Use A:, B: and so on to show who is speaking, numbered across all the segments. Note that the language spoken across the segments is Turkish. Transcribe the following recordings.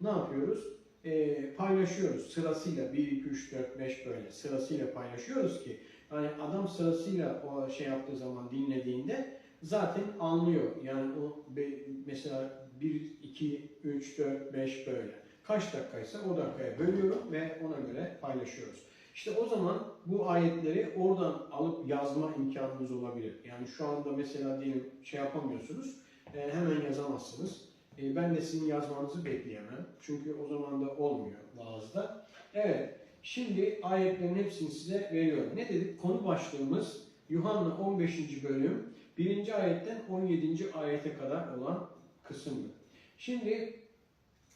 A: ne yapıyoruz? E, paylaşıyoruz sırasıyla 1, 2, 3, 4, 5 böyle sırasıyla paylaşıyoruz ki hani adam sırasıyla o şey yaptığı zaman dinlediğinde zaten anlıyor. Yani o be- mesela 1, 2, 3, 4, 5 böyle. Kaç dakikaysa o dakikaya bölüyorum ve ona göre paylaşıyoruz. İşte o zaman bu ayetleri oradan alıp yazma imkanınız olabilir. Yani şu anda mesela diyelim şey yapamıyorsunuz, e, hemen yazamazsınız. E, ben de sizin yazmanızı bekleyemem. Çünkü o zaman da olmuyor bazıda. Evet, şimdi ayetlerin hepsini size veriyorum. Ne dedik? Konu başlığımız Yuhanna 15. bölüm 1. ayetten 17. ayete kadar olan kısımdı. Şimdi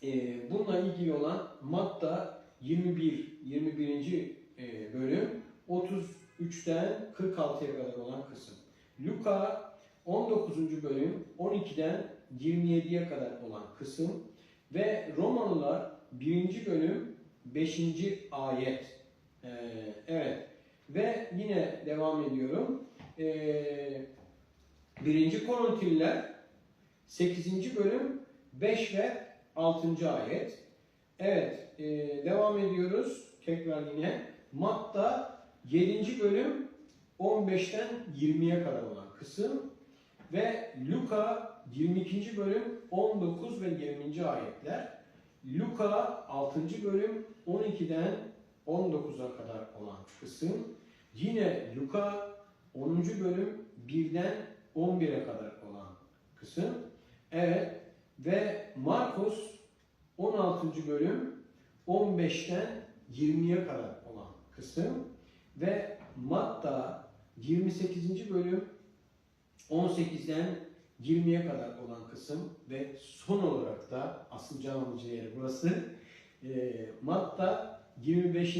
A: e, bununla ilgili olan Matta 21, 21. e, bölüm 33'ten 46'ya kadar olan kısım. Luka 19. bölüm 12'den 27'ye kadar olan kısım ve Romalılar 1. bölüm 5. ayet. E, evet ve yine devam ediyorum. E, 1. Korintiler 8. bölüm 5 ve 6. ayet. Evet, e, devam ediyoruz. Tekrar yine. Matta 7. bölüm 15'ten 20'ye kadar olan kısım ve Luka 22. bölüm 19 ve 20. ayetler. Luka 6. bölüm 12'den 19'a kadar olan kısım. Yine Luka 10. bölüm 1'den 11'e kadar olan kısım. Evet ve Markus 16. bölüm 15'ten 20'ye kadar olan kısım ve Matta 28. bölüm 18'den 20'ye kadar olan kısım ve son olarak da asıl can alıcı yeri burası e, Matta 25.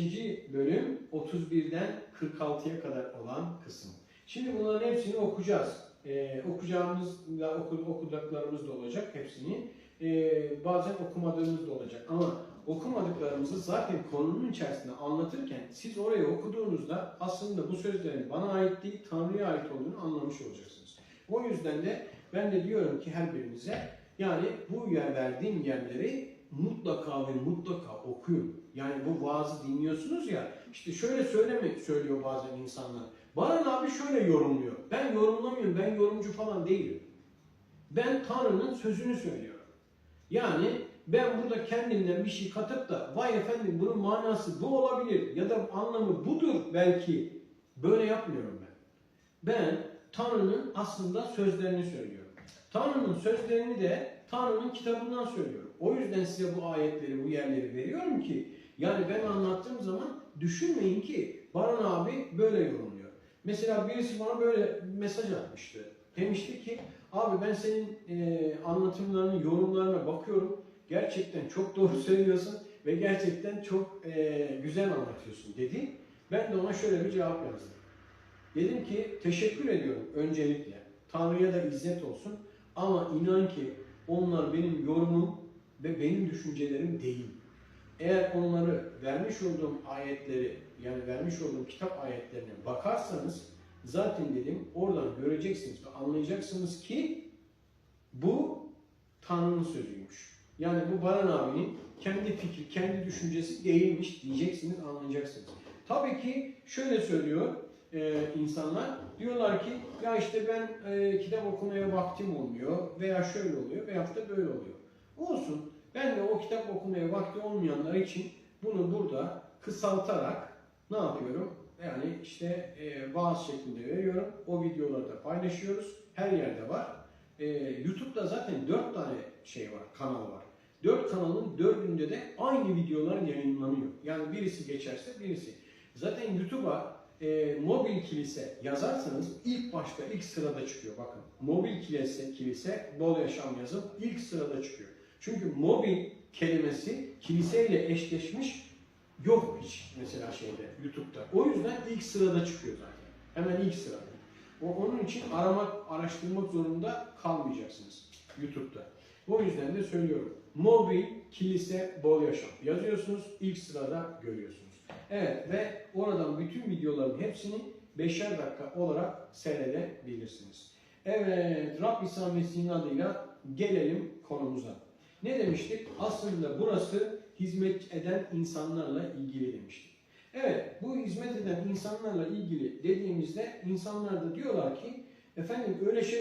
A: bölüm 31'den 46'ya kadar olan kısım. Şimdi bunların hepsini okuyacağız. E, okuyacağımız da oku, okuduklarımız da olacak hepsini. E, bazen okumadığımız da olacak ama okumadıklarımızı zaten konunun içerisinde anlatırken siz orayı okuduğunuzda aslında bu sözlerin bana ait değil Tanrı'ya ait olduğunu anlamış olacaksınız. O yüzden de ben de diyorum ki her birinize yani bu yer verdiğim yerleri mutlaka ve mutlaka okuyun. Yani bu vaazı dinliyorsunuz ya işte şöyle söyleme söylüyor bazen insanlar. Baran abi şöyle yorumluyor. Ben yorumlamıyorum. Ben yorumcu falan değilim. Ben Tanrı'nın sözünü söylüyorum. Yani ben burada kendimden bir şey katıp da vay efendim bunun manası bu olabilir ya da anlamı budur belki böyle yapmıyorum ben. Ben Tanrı'nın aslında sözlerini söylüyorum. Tanrı'nın sözlerini de Tanrı'nın kitabından söylüyorum. O yüzden size bu ayetleri, bu yerleri veriyorum ki yani ben anlattığım zaman düşünmeyin ki Baran abi böyle yorumluyor. Mesela birisi bana böyle mesaj atmıştı. Demişti ki abi ben senin e, anlatımlarının yorumlarına bakıyorum. Gerçekten çok doğru söylüyorsun ve gerçekten çok e, güzel anlatıyorsun dedi. Ben de ona şöyle bir cevap yazdım. Dedim ki teşekkür ediyorum öncelikle. Tanrı'ya da izzet olsun. Ama inan ki onlar benim yorumum ve benim düşüncelerim değil. Eğer onları vermiş olduğum ayetleri yani vermiş olduğum kitap ayetlerine bakarsanız zaten dedim oradan göreceksiniz ve anlayacaksınız ki bu Tanrı'nın sözüymüş. Yani bu Baran abinin kendi fikri, kendi düşüncesi değilmiş diyeceksiniz, anlayacaksınız. Tabii ki şöyle söylüyor e, insanlar. Diyorlar ki ya işte ben e, kitap okumaya vaktim olmuyor veya şöyle oluyor veya da böyle oluyor. Olsun. Ben de o kitap okumaya vakti olmayanlar için bunu burada kısaltarak ne yapıyorum? Yani işte e, vaaz şeklinde veriyorum. O videoları da paylaşıyoruz. Her yerde var. E, YouTube'da zaten 4 tane şey var, kanal var. 4 kanalın dördünde de aynı videolar yayınlanıyor. Yani birisi geçerse birisi. Zaten YouTube'a e, mobil kilise yazarsanız ilk başta ilk sırada çıkıyor. Bakın mobil kilise, kilise bol yaşam yazıp ilk sırada çıkıyor. Çünkü mobil kelimesi kiliseyle eşleşmiş yok hiç mesela şeyde YouTube'da. O yüzden ilk sırada çıkıyor zaten. Hemen ilk sırada. O, onun için aramak, araştırmak zorunda kalmayacaksınız YouTube'da. O yüzden de söylüyorum. Mobil, kilise, bol yaşam yazıyorsunuz. ilk sırada görüyorsunuz. Evet ve oradan bütün videoların hepsini 5'er dakika olarak seyredebilirsiniz. Evet, Rab İsa Mesih'in adıyla gelelim konumuza. Ne demiştik? Aslında burası hizmet eden insanlarla ilgili demiştik. Evet, bu hizmet eden insanlarla ilgili dediğimizde insanlar da diyorlar ki efendim öyle şey